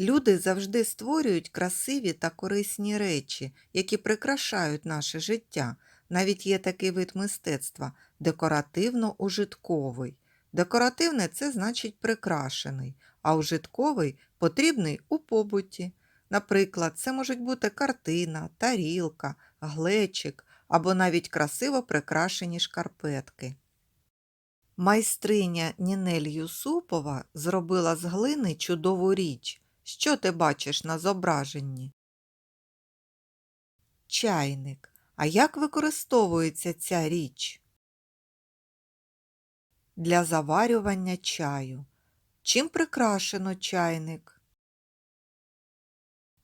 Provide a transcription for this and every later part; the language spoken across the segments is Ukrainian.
Люди завжди створюють красиві та корисні речі, які прикрашають наше життя. Навіть є такий вид мистецтва декоративно-ужитковий. Декоративне це значить прикрашений, а ужитковий потрібний у побуті. Наприклад, це можуть бути картина, тарілка, глечик або навіть красиво прикрашені шкарпетки. Майстриня Нінель Юсупова зробила з глини чудову річ. Що ти бачиш на зображенні? Чайник. А як використовується ця річ? Для заварювання чаю. Чим прикрашено чайник?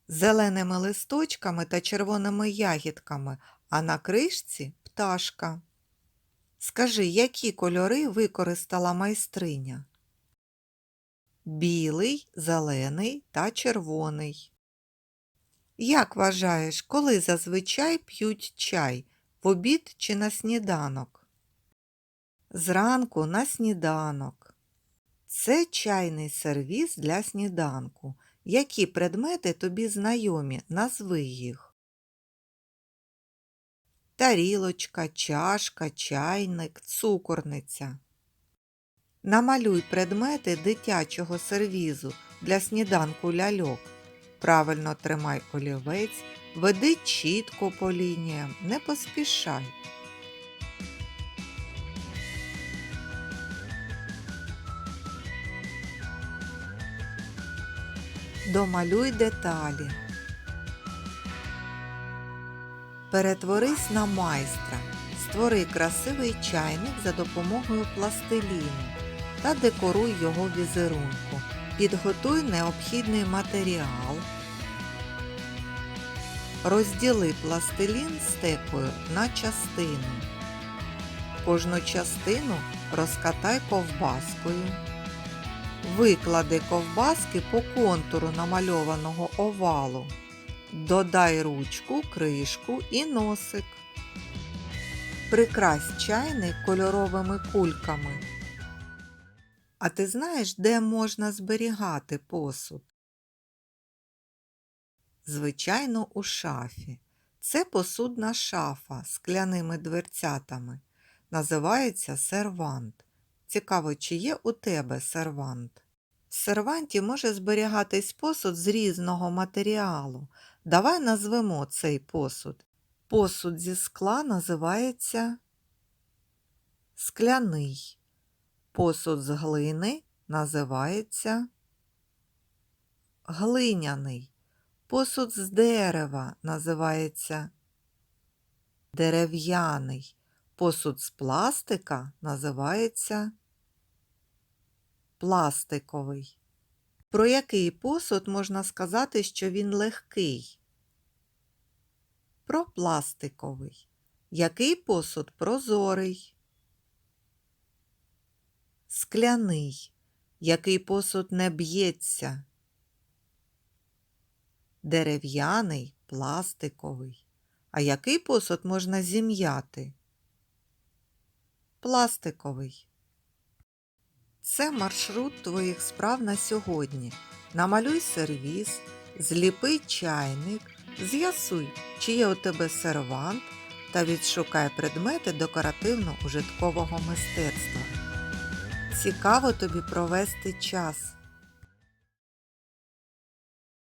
Зеленими листочками та червоними ягідками, а на кришці пташка. Скажи, які кольори використала майстриня? Білий, зелений та червоний. Як вважаєш, коли зазвичай п'ють чай в обід чи на сніданок? Зранку на сніданок. Це чайний сервіз для сніданку. Які предмети тобі знайомі? Назви їх. Тарілочка, чашка, чайник, цукорниця. Намалюй предмети дитячого сервізу для сніданку ляльок. Правильно тримай олівець, веди чітко по лініям, не поспішай. Домалюй деталі. Перетворись на майстра. Створи красивий чайник за допомогою пластиліну та декоруй його візерунку. Підготуй необхідний матеріал. Розділи пластилін стекою на частини. Кожну частину розкатай ковбаскою. Виклади ковбаски по контуру намальованого овалу. Додай ручку, кришку і носик. Прикрась чайник кольоровими кульками. А ти знаєш, де можна зберігати посуд? Звичайно, у шафі. Це посудна шафа з скляними дверцятами. Називається сервант. Цікаво, чи є у тебе сервант? В серванті може зберігатись посуд з різного матеріалу. Давай назвемо цей посуд. Посуд зі скла називається скляний. Посуд з глини називається глиняний. Посуд з дерева називається дерев'яний. Посуд з пластика називається пластиковий. Про який посуд можна сказати, що він легкий? Про пластиковий. Який посуд прозорий? Скляний. Який посуд не б'ється? Дерев'яний, пластиковий. А який посуд можна зім'яти? Пластиковий. Це маршрут твоїх справ на сьогодні. Намалюй сервіз, зліпи чайник, з'ясуй, чи є у тебе сервант та відшукай предмети декоративно-ужиткового мистецтва. Цікаво тобі провести час.